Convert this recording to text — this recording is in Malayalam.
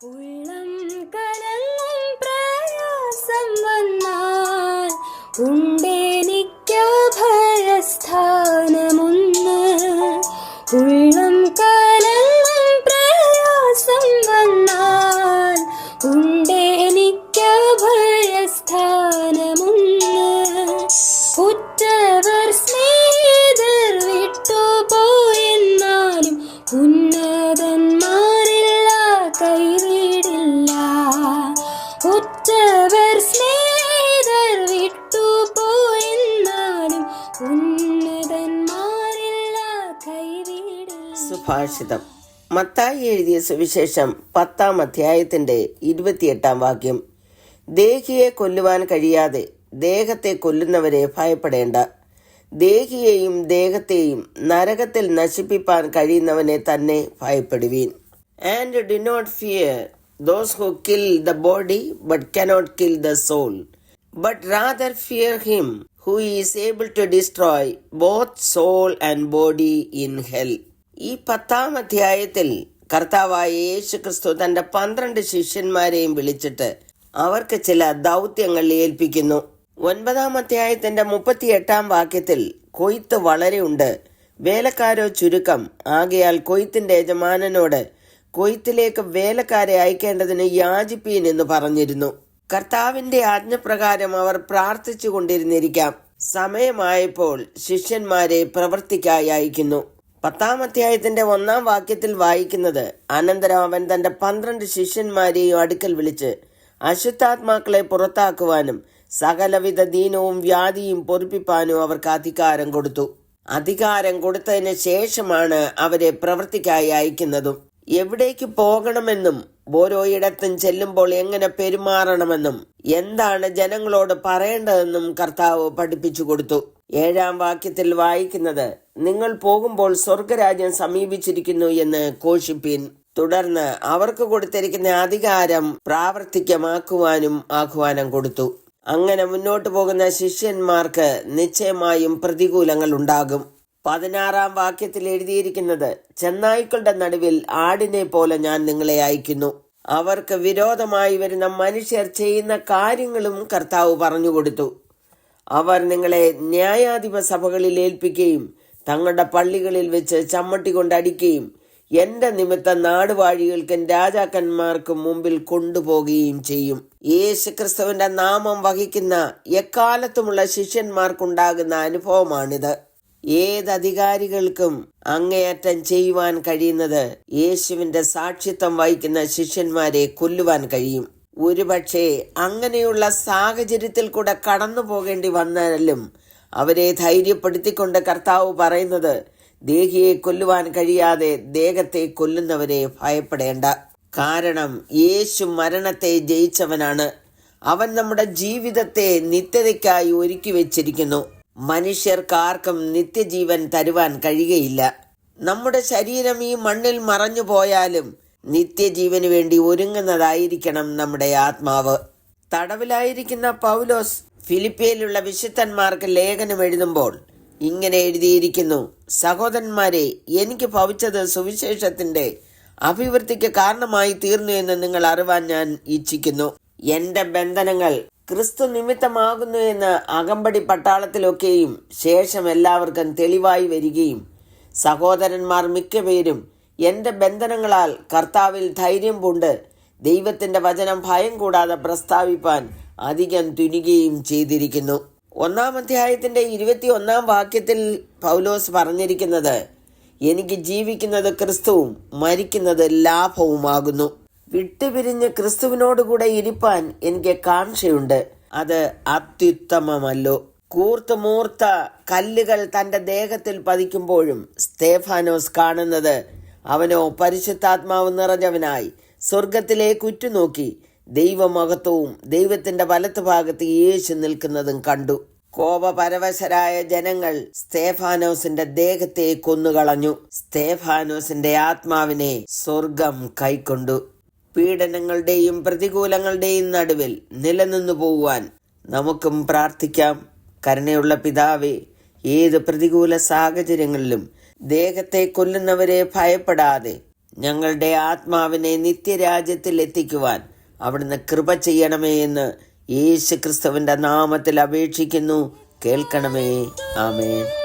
ഉള്ളം കലങ്ങും പ്രയാസം വന്നാൽ ഉണ്ടെനിക്കഭയസ്ഥാനമൊന്ന് ഉള്ളം കലങ്ങും പ്രയാസം വന്നാൽ ഉണ്ടെനിക്കഭയസ്ഥാനമൊന്ന് ഉറ്റവർ ഉറ്റവർ സ്നേഹിതർ സുഭാഷിതം. മത്തായി എഴുതിയ സുവിശേഷം പത്താം അധ്യായത്തിന്റെ ഇരുപത്തിയെട്ടാം വാക്യം. ദേഹിയെ കൊല്ലുവാൻ കഴിയാതെ ദേഹത്തെ കൊല്ലുന്നവരെ ഭയപ്പെടേണ്ട. ദേഹിയെയും ദേഹത്തെയും നരകത്തിൽ നശിപ്പിപ്പാൻ കഴിയുന്നവനെ തന്നെ ഭയപ്പെടുവീൻ. And do not fear those who kill the body but cannot kill the soul, but rather fear him who is able to destroy both soul and body in hell. ഈ പത്താം അധ്യായത്തിൽ കർത്താവായ യേശു ക്രിസ്തു തന്റെ പന്ത്രണ്ട് ശിഷ്യന്മാരെയും വിളിച്ചിട്ട് അവർക്ക് ചില ദൗത്യങ്ങൾ ഏൽപ്പിക്കുന്നു. ഒൻപതാം അധ്യായത്തിന്റെ മുപ്പത്തിയെട്ടാം വാക്യത്തിൽ കൊയ്ത്ത് വളരെ ഉണ്ട്. വേലക്കാരോ ചുരുക്കം. ആകയാൽ കൊയ്ത്തിന്റെ യജമാനനോട് കൊയ്ത്തിലേക്ക് വേലക്കാരെ അയക്കേണ്ടതിന് യാചിപ്പീൻ എന്ന് പറഞ്ഞിരുന്നു. കർത്താവിന്റെ ആജ്ഞപ്രകാരം അവർ പ്രാർത്ഥിച്ചു കൊണ്ടിരുന്നിരിക്കാം. സമയമായപ്പോൾ ശിഷ്യന്മാരെ പ്രവർത്തിക്കായി അയക്കുന്നു. പത്താം അധ്യായത്തിന്റെ ഒന്നാം വാക്യത്തിൽ വായിക്കുന്നത് അനന്തരം അവൻ തന്റെ പന്ത്രണ്ട് ശിഷ്യന്മാരെയും അടുക്കൽ വിളിച്ച് അശുദ്ധാത്മാക്കളെ പുറത്താക്കുവാനും സകലവിധ ദീനവും വ്യാധിയും പൊറിപ്പിപ്പാനും അവർക്ക് അധികാരം കൊടുത്തു. അധികാരം കൊടുത്തതിന് ശേഷമാണ് അവരെ പ്രവർത്തിക്കായി അയക്കുന്നതും. എവിടേക്ക് പോകണമെന്നും ഓരോയിടത്തും ചെല്ലുമ്പോൾ എങ്ങനെ പെരുമാറണമെന്നും എന്താണ് ജനങ്ങളോട് പറയേണ്ടതെന്നും കർത്താവ് പഠിപ്പിച്ചു കൊടുത്തു. ഏഴാം വാക്യത്തിൽ വായിക്കുന്നത് നിങ്ങൾ പോകുമ്പോൾ സ്വർഗരാജ്യം സമീപിച്ചിരിക്കുന്നു എന്ന് കോഷിപ്പീൻ തുടർന്ന് അവർക്ക് കൊടുത്തിരിക്കുന്ന അധികാരം പ്രാവർത്തികമാക്കുവാനും ആഹ്വാനം കൊടുത്തു. അങ്ങനെ മുന്നോട്ട് പോകുന്ന ശിഷ്യന്മാർക്ക് നിശ്ചയമായും പ്രതികൂലങ്ങൾ ഉണ്ടാകും. പതിനാറാം വാക്യത്തിൽ എഴുതിയിരിക്കുന്നത് ചെന്നായ്ക്കളുടെ നടുവിൽ ആടിനെ പോലെ ഞാൻ നിങ്ങളെ അയക്കുന്നു അവർക്ക് വിരോധമായി വരുന്ന മനുഷ്യർ ചെയ്യുന്ന കാര്യങ്ങളും കർത്താവ് പറഞ്ഞുകൊടുത്തു. അവർ നിങ്ങളെ ന്യായാധിപ സഭകളിൽ ഏൽപ്പിക്കുകയും തങ്ങളുടെ പള്ളികളിൽ വെച്ച് ചമ്മട്ടി കൊണ്ട് അടിക്കുകയും എന്റെ നിമിത്തം നാടുവാഴികൾക്കും രാജാക്കന്മാർക്കും മുമ്പിൽ കൊണ്ടുപോകുകയും ചെയ്യും. യേശു ക്രിസ്തുവിന്റെ നാമം വഹിക്കുന്ന എക്കാലത്തുമുള്ള ശിഷ്യന്മാർക്കുണ്ടാകുന്ന അനുഭവമാണിത്. ഏത് അധികാരികൾക്കും അങ്ങേയറ്റം ചെയ്യുവാൻ കഴിയുന്നത് യേശുവിന്റെ സാക്ഷിത്വം വഹിക്കുന്ന ശിഷ്യന്മാരെ കൊല്ലുവാൻ കഴിയും. ഒരുപക്ഷെ അങ്ങനെയുള്ള സാഹചര്യത്തിൽ കൂടെ കടന്നു പോകേണ്ടി വന്നാലും അവരെ ധൈര്യപ്പെടുത്തിക്കൊണ്ട് കർത്താവ് പറയുന്നത് ദേഹിയെ കൊല്ലുവാൻ കഴിയാതെ ദേഹത്തെ കൊല്ലുന്നവരെ ഭയപ്പെടേണ്ട. കാരണം യേശു മരണത്തെ ജയിച്ചവനാണ്. അവൻ നമ്മുടെ ജീവിതത്തെ നിത്യതയ്ക്കായി ഒരുക്കി വെച്ചിരിക്കുന്നു. മനുഷ്യർക്കാർക്കും നിത്യജീവൻ തരുവാൻ കഴിയുകയില്ല. നമ്മുടെ ശരീരം ഈ മണ്ണിൽ മറഞ്ഞു പോയാലും നിത്യജീവന് വേണ്ടി ഒരുങ്ങുന്നതായിരിക്കണം നമ്മുടെ ആത്മാവ്. തടവിലായിരിക്കുന്ന പൗലോസ് ഫിലിപ്പിയയിലുള്ള വിശുദ്ധന്മാർക്ക് ലേഖനം എഴുതുമ്പോൾ ഇങ്ങനെ എഴുതിയിരിക്കുന്നു സഹോദരന്മാരെ എനിക്ക് ഭവിച്ചത് സുവിശേഷത്തിന്റെ അഭിവൃദ്ധിക്ക് കാരണമായി തീർന്നു എന്ന് നിങ്ങൾ അറിവാൻ ഞാൻ ഇച്ഛിക്കുന്നു. എന്റെ ബന്ധനങ്ങൾ ക്രിസ്തു നിമിത്തമാകുന്നു എന്ന് അകമ്പടി പട്ടാളത്തിലൊക്കെയും ശേഷം എല്ലാവർക്കും തെളിവായി വരികയും സഹോദരന്മാർ മിക്കപേരും എന്റെ ബന്ധനങ്ങളാൽ കർത്താവിൽ ധൈര്യം പൂണ്ട് ദൈവത്തിന്റെ വചനം ഭയം കൂടാതെ പ്രസ്താവിപ്പാൻ അധികം തുനികുകയും ചെയ്തിരിക്കുന്നു. ഒന്നാം അധ്യായത്തിന്റെ ഇരുപത്തി ഒന്നാം വാക്യത്തിൽ പൗലോസ് പറഞ്ഞിരിക്കുന്നത് എനിക്ക് ജീവിക്കുന്നത് ക്രിസ്തുവും മരിക്കുന്നത് ലാഭവുമാകുന്നു. വിട്ടുപിരിഞ്ഞ് ക്രിസ്തുവിനോടുകൂടെ ഇരിപ്പാൻ എനിക്ക് കാംക്ഷയുണ്ട് അത് അത്യുത്തമമല്ലോ. കൂർത്തുമൂർത്ത കല്ലുകൾ തന്റെ ദേഹത്തിൽ പതിക്കുമ്പോഴും സ്തേഫാനോസ് കാണുന്നത് അവനോ പരിശുദ്ധാത്മാവ് നിറഞ്ഞവനായി സ്വർഗത്തിലേക്ക് ഉറ്റുനോക്കി ദൈവമഹത്വവും ദൈവത്തിന്റെ വലത്ത് ഭാഗത്ത് യേശു നിൽക്കുന്നതും കണ്ടു. കോപപരവശരായ ജനങ്ങൾ സ്തേഫാനോസിന്റെ ദേഹത്തെ കൊന്നുകളഞ്ഞു. സ്തേഫാനോസിന്റെ ആത്മാവിനെ സ്വർഗം കൈക്കൊണ്ടു. പീഡനങ്ങളുടെയും പ്രതികൂലങ്ങളുടെയും നടുവിൽ നിലനിന്നു പോകുവാൻ നമുക്കും പ്രാർത്ഥിക്കാം. കരുണയുള്ള പിതാവെ ഏത് പ്രതികൂല സാഹചര്യങ്ങളിലും ദേഹത്തെ കൊല്ലുന്നവരെ ഭയപ്പെടാതെ ഞങ്ങളുടെ ആത്മാവിനെ നിത്യരാജ്യത്തിൽ എത്തിക്കുവാൻ അവിടുന്ന് കൃപ ചെയ്യണമേ എന്ന് യേശു ക്രിസ്തുവിന്റെ നാമത്തിൽ അപേക്ഷിക്കുന്നു. കേൾക്കണമേ. ആമേൻ.